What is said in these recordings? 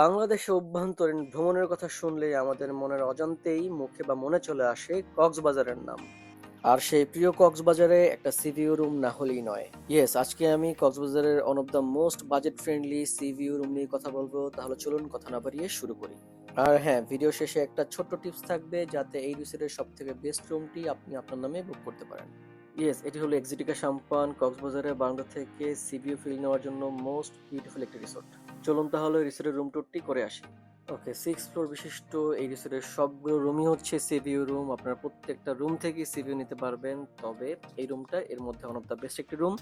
বাংলাদেশে অভ্যন্তরীণ ভ্রমণের কথা শুনলেই আমাদের মনের অজান্তেই মুখে বা মনে চলে আসে কক্সবাজারের নাম। আর সেই প্রিয় কক্সবাজারে একটা সিভিউ রুম না হলেই নয়। ইয়েস আজকে আমি কক্সবাজারের one of the most budget friendly sea view room নিয়ে কথা বলব। তাহলে চলুন কথা না বাড়িয়ে শুরু করি। আর হ্যাঁ ভিডিও শেষে একটা ছোট্ট টিপস থাকবে যাতে এই রিসোর্টের সব থেকে বেস্ট রুমটি আপনি আপনার নামে বুক করতে পারেন। ইয়েস এটি হলো এক্সিটিকা সাম্পান কক্সবাজারের বারান্দা থেকে সিভিউ ফিল নেওয়ার জন্য মোস্ট বিউটিফুল একটি রিসোর্ট চলুন তাহলে রিসোর্টের রুম টুরটি করে আসি। ওকে সিক্স ফ্লোর বিশিষ্ট এই রিসোর্টের সবগুলো রুমই হচ্ছে সিভিউ রুম আপনারা প্রত্যেকটা রুম থেকে সিভিউ নিতে পারবেন, তবে এই রুমটা এর মধ্যে ওয়ান অফ দ্য বেস্ট একটি রুম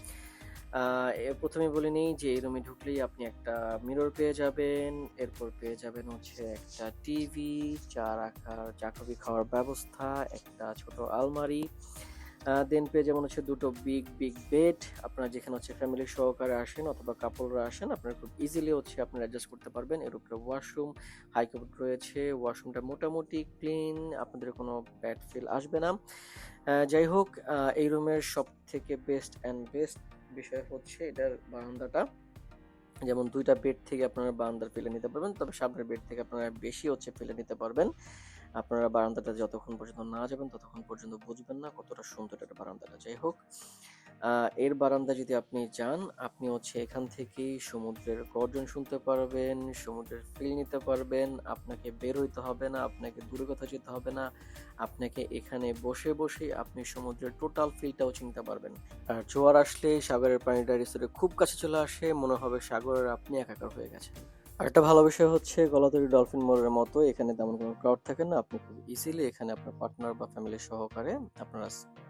প্রথমে বলে নিই যে এই রুমে ঢুকলেই আপনি একটা মিরর পেয়ে যাবেন, এরপর পেয়ে যাবেন হচ্ছে একটা টিভি চা রাখার, চা খাওয়ার ব্যবস্থা, একটা ছোট আলমারি। দেন পেয়ে যেমন হচ্ছে দুটো বিগ বিগ বেড আপনার যেখানে হচ্ছে ফ্যামিলি সহকারে আসেন অথবা কাপড়রা আসেন, আপনারা খুব ইজিলি হচ্ছে আপনারা অ্যাডজাস্ট করতে পারবেন। এর উপরে ওয়াশরুম হাই কাপড় রয়েছে। ওয়াশরুমটা মোটামুটি ক্লিন আপনাদের কোনো ব্যাড ফিল আসবে না। যাই হোক এই রুমের সব থেকে বেস্ট অ্যান্ড বেস্ট বিষয় হচ্ছে এটার বারান্দাটা। যেমন দুইটা বেড থেকে আপনারা বারান্দার ফেলে নিতে পারবেন, তবে সামনের বেড থেকে আপনারা বেশি হচ্ছে ফেলে নিতে পারবেন। আপনারা বারান্দাটা যতক্ষণ পর্যন্ত না যাবেন, ততক্ষণ পর্যন্ত বুঝবেন না কতটা সুন্দর এটা বারান্দাটা। যাই হোক এর বারান্দা যদি আপনি যান আপনি হচ্ছে এখান থেকেই সমুদ্রের গর্জন শুনতে পারবেন, সমুদ্রের ফিল নিতে পারবেন, আপনাকে বের হইতে হবে না, আপনাকে দূরে কোথাও যেতে হবে না, আপনাকে এখানে বসে বসে আপনি সমুদ্রের টোটাল ফিলটাও চিনতে পারবেন। আর জোয়ার আসলে সাগরের পানিটা রিসোর্টের খুব কাছে চলে আসে, মনে হবে সাগরের আপনি একাকার হয়ে গেছেন। আর একটা ভালো বিষয় হচ্ছে গলাতরি ডলফিন মোড়ের মতো এখানে তেমন কোনো ক্রাউড থাকে না। আপনি খুব ইজিলি এখানে আপনার পার্টনার বা ফ্যামিলির সহকারে আপনারা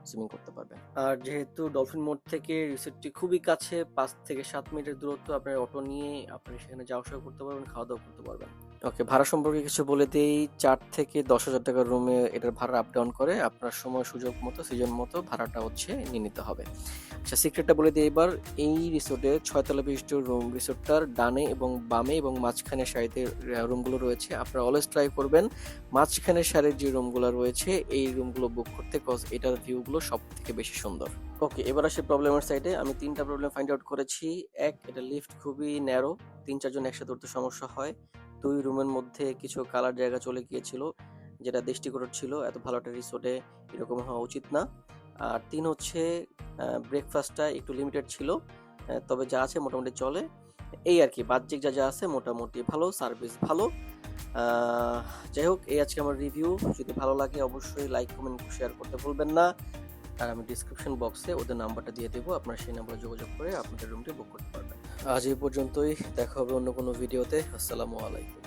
সুইমিং করতে পারবেন। আর যেহেতু ডলফিন মোড় থেকে রিসোর্টটি খুবই কাছে, পাঁচ থেকে সাত মিনিটের দূরত্ব আপনার অটো নিয়ে আপনি সেখানে যাওয়া আসা করতে পারবেন, খাওয়া দাওয়া করতে পারবেন। ওকে, ভাড়া সম্পর্কে কিছু বলে দিই। চার থেকে দশ হাজার টাকার রুমে এটার ভাড়া আপ ডাউন করে আপনার সময়, সুযোগ মতো সিজন মতো ভাড়াটা হচ্ছে নিয়ে নিতে হবে। আচ্ছা সিক্রেটটা বলে দিই এবার। এই রিসোর্টে ছয়তলা বিশিষ্ট রুম রিসোর্টটার ডানে এবং বামে এবং মাঝখানে সারিতে রুমগুলো রয়েছে। আপনারা অলওয়েজ ট্রাই করবেন মাঝখানে সারির যে রুমগুলো রয়েছে, এই রুমগুলো বুক করতে কজ এটার ভিউগুলো সব থেকে বেশি সুন্দর। ওকে, এবার আসে প্রবলেমের সাইডে আমি তিনটা প্রবলেম ফাইন্ড আউট করেছি। এক, এটা লিফট খুবই ন্যারো তিন, চারজন একসাথে উঠতে সমস্যা হয়। দুই রুমের মধ্যে কিছু কালার জায়গা চলে গিয়েছিল, যেটা দৃষ্টিকটক ছিল। এত ভালো একটা রিসোর্টে এরকম হওয়া উচিত না। আর তিন হচ্ছে ব্রেকফাস্টটা একটু লিমিটেড ছিল তবে যা আছে মোটামুটি চলে। এই আর কি, বাহ্যিক যা যা আছে মোটামুটি ভালো সার্ভিস ভালো। যাই হোক, এই আজকে আমার রিভিউ যদি ভালো লাগে অবশ্যই লাইক কমেন্ট শেয়ার করতে ভুলবেন না। আর আমি ডিসক্রিপশন বক্সে ওদের নাম্বারটা দিয়ে দেবো। আপনারা সেই নাম্বারে যোগাযোগ করে আপনাদের রুমটি বুক করতে পারবেন। আজ এই পর্যন্তই। দেখা হবে অন্য কোনো ভিডিওতে। আসসালামু আলাইকুম।